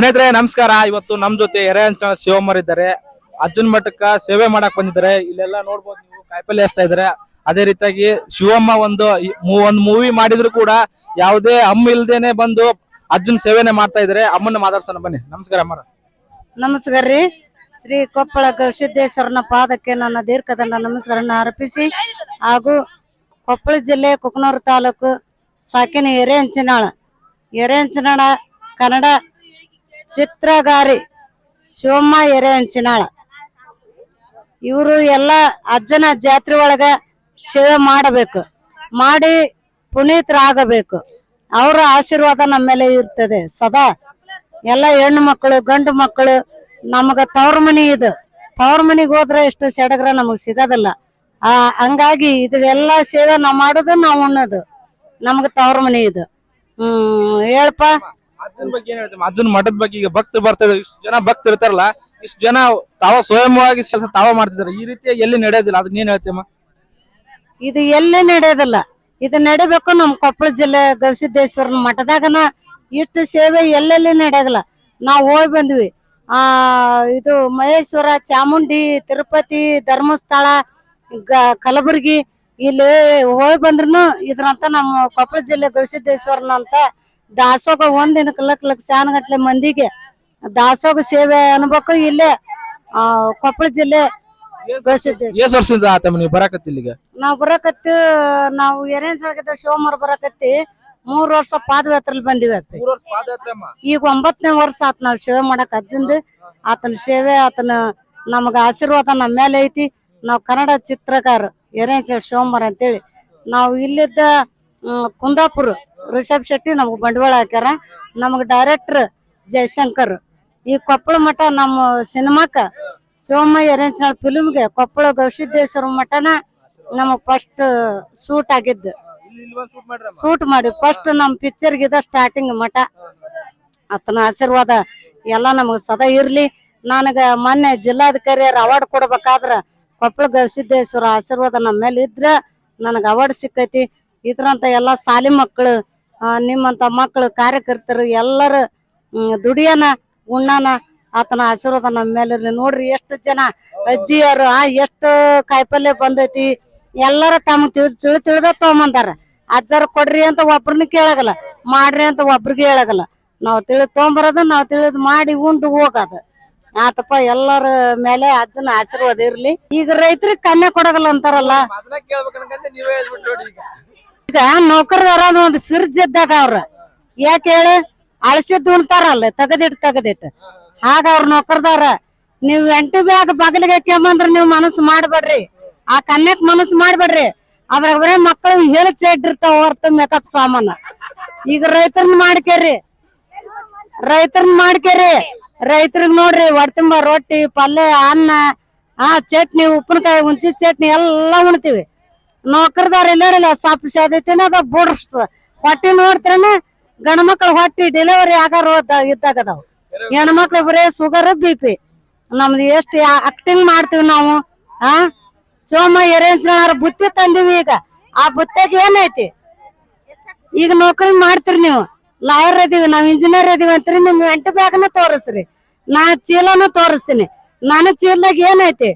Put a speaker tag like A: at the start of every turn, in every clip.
A: ಸ್ನೇಹಿತರೆ, ನಮಸ್ಕಾರ. ಇವತ್ತು ನಮ್ ಜೊತೆ ಎರೆ ಶಿವಮರ್ ಇದ್ದಾರೆ. ಅರ್ಜುನ್ ಮಠಕ್ಕ ಸೇವೆ ಮಾಡಕ್ ಬಂದಿದ್ದಾರೆ. ಇಲ್ಲೆಲ್ಲ ನೋಡ್ಬೋದು ನೀವು, ಕಾಯಿಪಲ್ಲೆ ಹಚ್ತಾ ಇದಾರೆ ಅದೇ ರೀತಿಯಾಗಿ ಶಿವಮ್ಮ ಒಂದು ಒಂದ್ ಮೂವಿ ಮಾಡಿದ್ರು ಕೂಡ ಯಾವುದೇ ಅಮ್ಮ ಇಲ್ದೇನೆ ಬಂದು ಅರ್ಜುನ್ ಸೇವೆನೆ ಮಾಡ್ತಾ ಇದಾರೆ ಅಮ್ಮನ್ನ ಮಾತಾಡ್ಸೋಣ, ಬನ್ನಿ. ನಮಸ್ಕಾರ ಅಮ್ಮರ
B: ನಮಸ್ಕಾರ ರೀ. ಶ್ರೀ ಕೊಪ್ಪಳ ಗವಿಸಿದ್ದೇಶ್ವರನ ಪಾದಕ್ಕೆ ನನ್ನ ದೀರ್ಘದಂಡ ನಮಸ್ಕಾರನ ಅರ್ಪಿಸಿ ಹಾಗೂ ಕೊಪ್ಪಳ ಜಿಲ್ಲೆ ಕುಕನೂರು ತಾಲೂಕು ಸಾಕಿನ ಎರೆಹಂಚಿನಾಳ ಎರೆಹಂಚಿನಾಳ ಕನ್ನಡ ಚಿತ್ರಗಾರಿ ಶಿವಮ್ಮ ಎರೆಹಂಚಿನಾಳ ಇವರು ಎಲ್ಲ ಅಜ್ಜನ ಜಾತ್ರೆ ಒಳಗ ಸೇವೆ ಮಾಡಬೇಕು. ಮಾಡಿ ಪುನೀತರಾಗಬೇಕು ಅವರ ಆಶೀರ್ವಾದ ನಮ್ಮ ಮೇಲೆ ಇರ್ತದೆ. ಸದಾ ಎಲ್ಲ ಹೆಣ್ಣು ಮಕ್ಕಳು, ಗಂಡು ಮಕ್ಕಳು, ನಮಗ ತವ್ರ ಮನಿ ಇದು. ತವ್ರ ಮನಿಗೆ ಹೋದ್ರೆ ಇಷ್ಟು ಸಡಗರ ನಮಗ್ ಸಿಗೋದಿಲ್ಲ. ಆ, ಹಂಗಾಗಿ ಇದೆಲ್ಲ ಸೇವೆ ನಾವು ಮಾಡೋದು, ನಾವು ಉಣ್ಣೋದು. ನಮಗ ತವ್ರ ಮನಿ ಇದು. ಹ್ಮ್, ಹೇಳಪ್ಪ.
A: ಅರ್ಜುನ್ ಬಗ್ಗೆ ಏನ್ ಹೇಳ್ತೀವಿ? ಅರ್ಜುನ್ ಮಠದ ಬಗ್ಗೆ ಈಗ ಭಕ್ತರು ಬರ್ತಾ ಇಷ್ಟು ಜನ ಭಕ್ತ ಇರ್ತಾರಲ್ಲ, ಇಷ್ಟು ಜನ ತಾವ ಸ್ವಯಂವಾಗಿ ಕೆಲಸ ತಾವ ಮಾಡ್ತಿದ್ದಾರೆ. ಈ ರೀತಿ ಎಲ್ಲಿ ನಡೆಯೋದಿಲ್ಲ? ಅದನ್ನ ಏನ್ ಹೇಳ್ತೀಯಮ್ಮ?
B: ಇದು ಎಲ್ಲಿ ನಡೆಯೋದಿಲ್ಲ. ಇದು ನಡಿಬೇಕು ನಮ್ ಕೊಪ್ಪಳ ಜಿಲ್ಲೆ ಗವಿಸಿದ್ದೇಶ್ವರನ ಮಠದಾಗನ ಇಷ್ಟು ಸೇವೆ ಎಲ್ಲೆಲ್ಲಿ ನಡೆಯೋದಿಲ್ಲ. ನಾವು ಹೋಗಿ ಬಂದ್ವಿ. ಆ, ಇದು ಮಹೇಶ್ವರ, ಚಾಮುಂಡಿ, ತಿರುಪತಿ, ಧರ್ಮಸ್ಥಳ, ಗ- ಕಲಬುರಗಿ, ಇಲ್ಲಿ ಹೋಗಿ ಬಂದ್ರು ಇದ್ರಂತ ನಮ್ಮ ಕೊಪ್ಪಳ ಜಿಲ್ಲೆ ಗವಿಸಿದ್ದೇಶ್ವರನ ಅಂತ ದಾಸೋಗ ಒಂದಿನ ಲಕ್ಷ ಲಕ್ಷ ಗಟ್ಲೆ ಮಂದಿಗೆ. ದಾಸೋಗ ಸೇವೆ ಅನ್ಬೇಕು ಇಲ್ಲೇ ಆ ಕೊಪ್ಪಳ ಜಿಲ್ಲೆ ನಾವ್
A: ಎಷ್ಟ್ ವರ್ಷದಿಂದ ಆತಮ್ಮ ನೀವು ಬರಾಕತ್ತಿ
B: ನಾವ್ ಬರಕತ್ತಿ ನಾವು ಎರೇನ್ ಸಳಗದ ಶಿವಮೊಗ್ಗ ಬರಕತ್ತಿ ಮೂರ್ ವರ್ಷ ಪಾದಯಾತ್ರೆಲಿ ಬಂದಿವಿ ಅಪ್ಪಿ
A: ಮೂರ್ ವರ್ಷ
B: ಈಗ ಒಂಬತ್ತನೇ ವರ್ಷ ಆತ್ ನಾವ್ ಸೇವೆ ಮಾಡಕ್ ಅಜ್ಜಂದು ಆತನ ಸೇವೆ ಆತನ ನಮಗ ಆಶೀರ್ವಾದ ನಮ್ಮ ಮೇಲೆ ಐತಿ. ನಾವ್ ಕನ್ನಡ ಚಿತ್ರಕಾರ ಎರೇಂಚ ಸೋಮವಾರ ಅಂತೇಳಿ. ನಾವು ಇಲ್ಲಿದ್ದ ಕುಂದಾಪುರ ರಿಷಬ್ ಶೆಟ್ಟಿ ನಮಗ್ ಬಂಡವಾಳ ಹಾಕ್ಯಾರ. ನಮಗ್ ಡೈರೆಕ್ಟರ್ ಜಯಶಂಕರ್. ಈ ಕೊಪ್ಪಳ ಮಠ ನಮ್ಮ ಸಿನಿಮಾಕ್ಕ ಶಿವಮ್ಮ ಎರೇಂಚನಾಳ್ ಫಿಲ್ಮ್ಗೆ ಕೊಪ್ಪಳ ಗವಿಸಿದ್ದೇಶ್ವರ ಮಠನ ನಮಗ್ ಫಸ್ಟ್ ಸೂಟ್ ಆಗಿದ್ದು. ಸೂಟ್ ಮಾಡಿ ಫಸ್ಟ್ ನಮ್ ಪಿಕ್ಚರ್ ಗಿದ ಸ್ಟಾರ್ಟಿಂಗ್ ಮಠ. ಆತನ ಆಶೀರ್ವಾದ ಎಲ್ಲ ನಮಗ್ ಸದಾ ಇರ್ಲಿ. ನನಗ ಮೊನ್ನೆ ಜಿಲ್ಲಾಧಿಕಾರಿ ಅವಾರ್ಡ್ ಕೊಡ್ಬೇಕಾದ್ರ ಕೊಪ್ಪಳ ಗವಿಸಿದ್ದೇಶ್ವರ ಆಶೀರ್ವಾದ ನಮ್ಮ ಮೇಲೆ ಇದ್ರ ನನಗೆ ಅವಾರ್ಡ್ ಸಿಕ್ಕೈತಿ. ಇದ್ರಂತ ಎಲ್ಲಾ ಸಾಲಿ ಮಕ್ಕಳು ನಿಮ್ಮಂತ ಮಕ್ಕಳು ಕಾರ್ಯಕರ್ತರು ಎಲ್ಲರೂ ದುಡಿಯನ, ಉಣ್ಣನ, ಆತನ ಆಶೀರ್ವಾದ ನಮ್ಮ ಮೇಲೆ ಇರ್ಲಿ. ನೋಡ್ರಿ ಎಷ್ಟು ಜನ ಅಜ್ಜಿಯರು ಆ, ಎಷ್ಟು ಕಾಯಿಪಲ್ಯ ಬಂದೈತಿ. ಎಲ್ಲರ ತಮ್ಮ ತಿಳ್, ತಿಳಿ, ತಿಳಿದ ತೊಗೊಂಬಂದಾರ. ಅಜ್ಜರ ಕೊಡ್ರಿ ಅಂತ ಒಬ್ರನ್ನ ಕೇಳಾಗಲ್ಲ, ಮಾಡ್ರಿ ಅಂತ ಒಬ್ರಿಗೆ ಹೇಳಾಗಲ್ಲ. ನಾವು ತಿಳಿದ್ ತೊಗೊಂಬರೋದು ನಾವು ತಿಳಿದು ಮಾಡಿ ಉಂಡು ಹೋಗೋದು. ಆತಪ್ಪ, ಎಲ್ಲರ ಮೇಲೆ ಅಜ್ಜನ ಆಶೀರ್ವಾದ ಇರ್ಲಿ. ಈಗ ರೈತರಿಗೆ ಕನ್ಯಾ ಕೊಡಗಲ್ಲ ಅಂತಾರಲ್ಲ.
A: ಈಗ
B: ನೌಕರದಾರ ಒಂದು ಫ್ರಿಜ್ ಇದ್ದಾಗ ಅವ್ರ ಯಾಕೆ ಹೇಳಿ ಅಳಸಿದ್ ಉಣ್ತಾರಲ್ಲ ತೆಗದಿಟ್ ತೆಗದಿಟ್. ಹಾಗ ಅವ್ರ ನೌಕರದಾರ ನೀವ್ ಎಂಟು ಬ್ಯಾಗ್ ಬಗಲಿಗೆ ಕೇಂಬಂದ್ರ ನೀವ್ ಮನಸ್ಸು ಮಾಡ್ಬೇಡ್ರಿ. ಆ ಕನ್ಯಕ್ ಮನಸ್ಸು ಮಾಡ್ಬೇಡ್ರಿ. ಅದ್ರ ಬರೇ ಮಕ್ಕಳು ಹೇಳಿ ಇಟ್ಟಿರ್ತಾವ ಹೊರತು ಮೇಕಪ್ ಸಾಮಾನ. ಈಗ ರೈತರನ್ನ ಮಾಡ್ಕೇರಿ. ರೈತರನ್ನ ಮಾಡ್ಕೇರಿ. ರೈತರಿಗ್ ನೋಡ್ರಿ ಹೊಡ್ತುಂಬ ರೊಟ್ಟಿ, ಪಲ್ಯ, ಅನ್ನ, ಆ ಚಟ್ನಿ, ಉಪ್ಪಿನಕಾಯಿ ಉಂಚಿ ಚಟ್ನಿ ಎಲ್ಲಾ ಉಣ್ತೀವಿ. ನೌಕರದಾರ ಎಲ್ಲಾರಿಲ್ಲ, ಸಾಪ್ ಸಾಧ್ಯತೆನ ಅದ ಬುಡ್ಸ್. ಹೊಟ್ಟೆ ನೋಡ್ತಾರನ ಗಂಡ ಮಕ್ಳು ಹೊಟ್ಟಿ ಡೆಲಿವರಿ ಆಗಾರ ಇದ್ದಾಗ ಅದಾವ. ಹೆಣ್ಮಕ್ಳು ಬರೇ ಶುಗರ್ ಬಿ ಪಿ ನಮ್ದು ಎಷ್ಟು ಆಕ್ಟಿಂಗ್ ಮಾಡ್ತೀವಿ ನಾವು, ಆ? ಸೋಮ ಎರೇಂಜ್ನಾರ ಬುತ್ತಿ ತಂದಿವಿ ಈಗ. ಆ ಬುತ್ತಿಗೆ ಏನೈತಿ? ಈಗ ನೌಕರಿ ಮಾಡ್ತೀರಿ ನೀವು. ಲಾಯರ್ ಇದೀವಿ, ನಾವ್ ಇಂಜಿನಿಯರ್ ಇದೀವಿ ಅಂತ ನಿಮ್ ಎಂಟು ಬ್ಯಾಗ್ನ ತೋರಿಸ್ರಿ. ನಾ ಚೀಲನ ತೋರಿಸ್ತೀನಿ. ನಾನು ಚೀಲದಾಗ ಏನೈತಿ?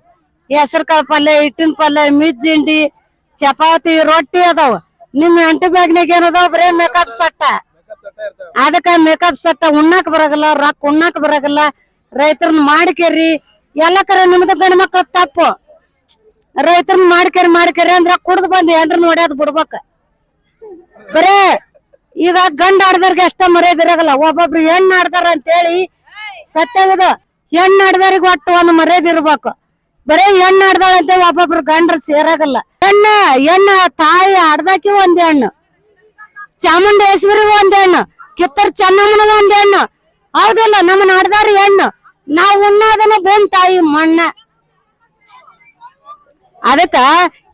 B: ಹೆಸರು ಕಾಳು ಪಲ್ಯ, ಹಿಟ್ಟಿನ ಪಲ್ಯ, ಮಿಜ್ಜಿಂಡಿ ಚಪಾತಿ, ರೊಟ್ಟಿ ಅದಾವ. ನಿಮ್ ಎಂಟು ಬ್ಯಾಗ್ನಾಗ ಏನದಾವ ಬರೇ ಮೇಕಪ್ ಸಟ್ಟ ಅದಕ್ಕ ಮೇಕಪ್ ಸಟ್ಟ ಉಣ್ಣಾಕ್ ಬರಗಲ್ಲ, ರೊಕ್ಕ ಉಣ್ಣಾಕ್ ಬರಾಗಲ್ಲ. ರೈತರನ್ನ ಮಾಡ್ಕೇರಿ. ಎಲ್ಲ ಕರೆ ನಿಮ್ದು ಗಂಡ ಮಕ್ಳ ತಪ್ಪು. ರೈತರನ್ನ ಮಾಡ್ಕೇರಿ ಮಾಡ್ಕೇರಿ ಅಂದ್ರ ಕುಡ್ದು ಬಂದ್ ಏನ್ರ ನೋಡ್ಯಾದ್ ಬಿಡ್ಬೇಕ. ಬರೇ, ಈಗ ಗಂಡ ಆಡ್ದವ್ರಿಗೆ ಅಷ್ಟ ಮರ್ಯಾದಿರಾಗಲ್ಲ ಒಬ್ಬೊಬ್ರು ಹೆಣ್ಣು ಆಡ್ದಾರ ಅಂತೇಳಿ ಸತ್ಯವಿದ ಹೆಣ್ಣು ಆಡ್ದವ್ರಿಗೆ ಒಟ್ಟು ಒಂದು ಮರ್ಯಾದೆ ಇರ್ಬೇಕು. ಬರೇ ಹೆಣ್ಣು ಆಡ್ದಾಳ ಅಂತ ಒಬ್ಬೊಬ್ರು ಗಂಡ್ರ ಸೇರಾಗಲ್ಲ. ಹೆಣ್ಣ ಹೆಣ್ಣ, ತಾಯಿ ಆಡ್ದಾಕಿ ಒಂದ್ ಹೆಣ್ಣು. ಚಾಮುಂಡೇಶ್ವರಿ ಒಂದ್ ಹೆಣ್ಣು. ಕಿತ್ತರ್ ಚೆನ್ನಮ್ಮನ ಒಂದ್ ಹೆಣ್ಣು. ಹೌದಲ್ಲ ನಮ್ಮನ್ನ ಆಡ್ದಾರ ಹೆಣ್ಣು. ನಾವು ಉಣ್ಣಾದನ ಬೇನ್ ತಾಯಿ ಮಣ್ಣ. ಅದಕ್ಕ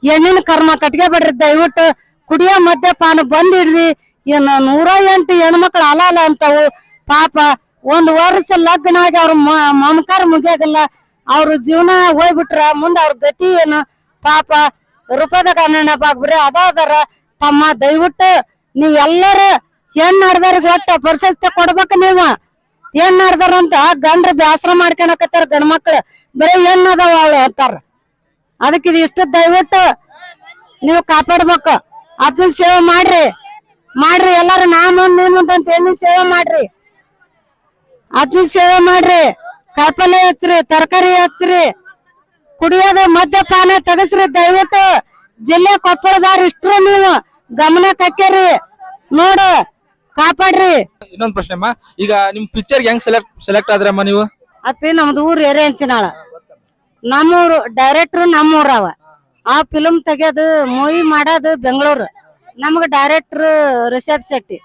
B: ಹೆಣ್ಣಿನ ಕರ್ಮ ಕಟ್ಗೆ ಬಿಡ್ರಿ, ದಯವಿಟ್ಟು ಕುಡಿಯೋ ಮದ್ಯಪಾನ ಬಂದ್ ಹಿಡ್ದಿ ಏನ್ ನೂರ ಎಂಟು ಹೆಣ್ಮಕ್ಳು ಅಲಾಲ ಅಂತವು. ಪಾಪ, ಒಂದ್ ವರ್ಷ ಲಗ್ನ ಆಗಿ ಅವ್ರ ಮಮಕಾರ ಮುಗಿಯಾಗಲ್ಲ. ಅವ್ರ ಜೀವನ ಹೋಗ್ಬಿಟ್ರ ಮುಂದ ಅವ್ರ ಗತಿ ಏನು? ಪಾಪ ರೂಪದ ಹನ್ನೆರಡು ಪಾಕ್ ಅದ ಅದಾದರ ತಮ್ಮ ದಯವಿಟ್ಟು ನೀವ್ ಎಲ್ಲರ ಏನ್ ಆಡ್ದವ್ರಿಗೆ ಒಟ್ಟ ಪ್ರಶಸ್ತಿ ಕೊಡ್ಬೇಕ ನೀವು. ಏನ್ ಅಂತ ಗಂಡ್ರ ಬ್ಯಾಸರ ಮಾಡ್ಕೊಳಕತ್ತಾರ ಗಂಡ ಮಕ್ಳು. ಬರೀ ಏನ್ ಅದಾವ ಅವಳು ಅಂತಾರ. ಅದಕ್ಕೆ ಇದು ಇಷ್ಟ ದಯವಿಟ್ಟು ನೀವು ಕಾಪಾಡ್ಬೇಕು. ಅಜ್ಜನ್ ಸೇವೆ ಮಾಡ್ರಿ. ಮಾಡ್ರಿ ಎಲ್ಲಾರು ನಾನು ಮುಂದ್ ಅಂತ ಏನು ಸೇವೆ ಮಾಡ್ರಿ. ಅಜ್ಜನ್ ಸೇವೆ ಮಾಡ್ರಿ. ಕಾಯಿಪಲ್ಲೆ ಹಚ್ಚ್ರಿ ತರಕಾರಿ ಹಚ್ಚ್ರಿ ಕುಡಿಯೋದು ಮದ್ಯಪಾನ ತೆಗಸ್ರಿ. ದಯವಿಟ್ಟು ಜಿಲ್ಲೆ ಕೊಪ್ಪಳದಾರ ಇಷ್ಟ್ರು ನೀವು ಗಮನ ಹಾಕ್ಯಾರಿ ನೋಡು ಕಾಪಾಡ್ರಿ.
A: ಇನ್ನೊಂದ್ ಪ್ರಶ್ನೆ ಅಮ್ಮ. ಈಗ ನಿಮ್ ಪಿಕ್ಚರ್ ಹೆಂಗ್ ಸೆಲೆಕ್ಟ್ ಸೆಲೆಕ್ಟ್ ಆದ್ರಮ್ಮ ನೀವು?
B: ಅಪ್ಪಿ ನಮ್ದು ಊರ್ ಎರೆ ಹಂಚಿನಾಳ. ನಮ್ಮೂರು ಡೈರೆಕ್ಟ್ರು ನಮ್ಮೂರವ. ಆ ಫಿಲಮ್ ತೆಗಿಯೋದು ಮೂವಿ ಮಾಡೋದು ಬೆಂಗಳೂರು. ನಮ್ಗೆ ಡೈರೆಕ್ಟ್ರು ರಿಷಬ್ ಶೆಟ್ಟಿ.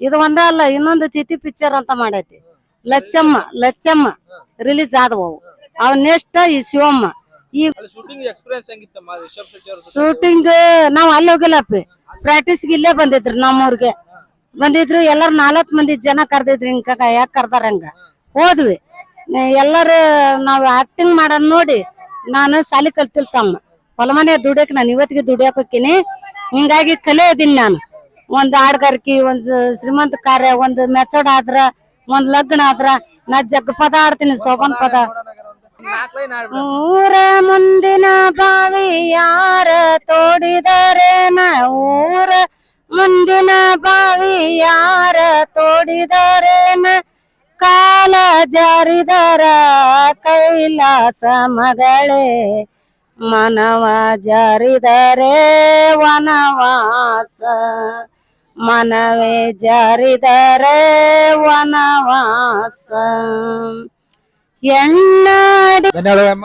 B: ಇದು ಒಂದ ಅಲ್ಲ ಇನ್ನೊಂದು ತಿಥಿ ಪಿಕ್ಚರ್ ಅಂತ ಮಾಡೈತಿ. ಲಚ್ಚಮ್ಮ ಲಚ್ಚಮ್ಮ ರಿಲೀಸ್ ಆದವು. ಅವು ನೆಕ್ಸ್ಟ್ ಈ ಶಿವಮ್ಮ. ಈ
A: ಶೂಟಿಂಗ್
B: ನಾವ್ ಅಲ್ಲಿ ಹೋಗಿಲ್ಲಪ್ಪಿ. ಪ್ರಾಕ್ಟೀಸ್ ಇಲ್ಲೇ ಬಂದಿದ್ರು ನಮ್ಮೂರ್ಗೆ. ಬಂದಿದ್ರು ಎಲ್ಲಾರು ನಾಲ್ಕು ಮಂದಿ ಜನ ಕರ್ದಿದ್ರು ಹಿಂಗ ಯಾಕೆ ಕರ್ದಾರ ಹಂಗ? ಹೋದ್ವಿ. ಎಲ್ಲಾರು ನಾವ್ ಆಕ್ಟಿಂಗ್ ಮಾಡೋದ್ ನೋಡಿ ನಾನು ಸಾಲಿ ಕಲ್ತಿಲ್ ತಮ್ಮ. ಹೊಲ ಮನೆ ದುಡಿಯಕ್ ನಾನು ಇವತ್ತಿಗೆ ದುಡಿಯಕ್ ಹೋಗ್ತೀನಿ ಹಿಂಗಾಗಿ ಕಲೆ ಇದೀನಿ ನಾನು. ಒಂದ್ ಹಾಡ್ಗಾರಿಕೆ ಒಂದ್ ಶ್ರೀಮಂತ ಕಾರ್ಯ ಒಂದ್ ಮೆಚಡ್ ಆದ್ರ ಒಂದ್ ಲಗ್ನ ಆದ್ರ ನಾ ಜಗ್ ಪದ ಆಡ್ತೀನಿ ಸೋಬನ್ ಪದ. ಊರ ಮುಂದಿನ ಬಾವಿ ಯಾರ ತೋಡಿದರೇನ ಊರ ಮುಂದಿನ ಬಾವಿ ಯಾರ ತೋಡಿದರೇನ ಕಾಲ ಜಾರಿದರ ಕೈಲಾಸ ಮಗಳೇ. ಮನವ ಜಾರಿದರೆ ವನವಾಸ. ಮನವೇ ಜಾರಿದರೆ ವನವಾಸ. ಎಣ್ಣಾಡಿ ಧನ್ಯವಾದ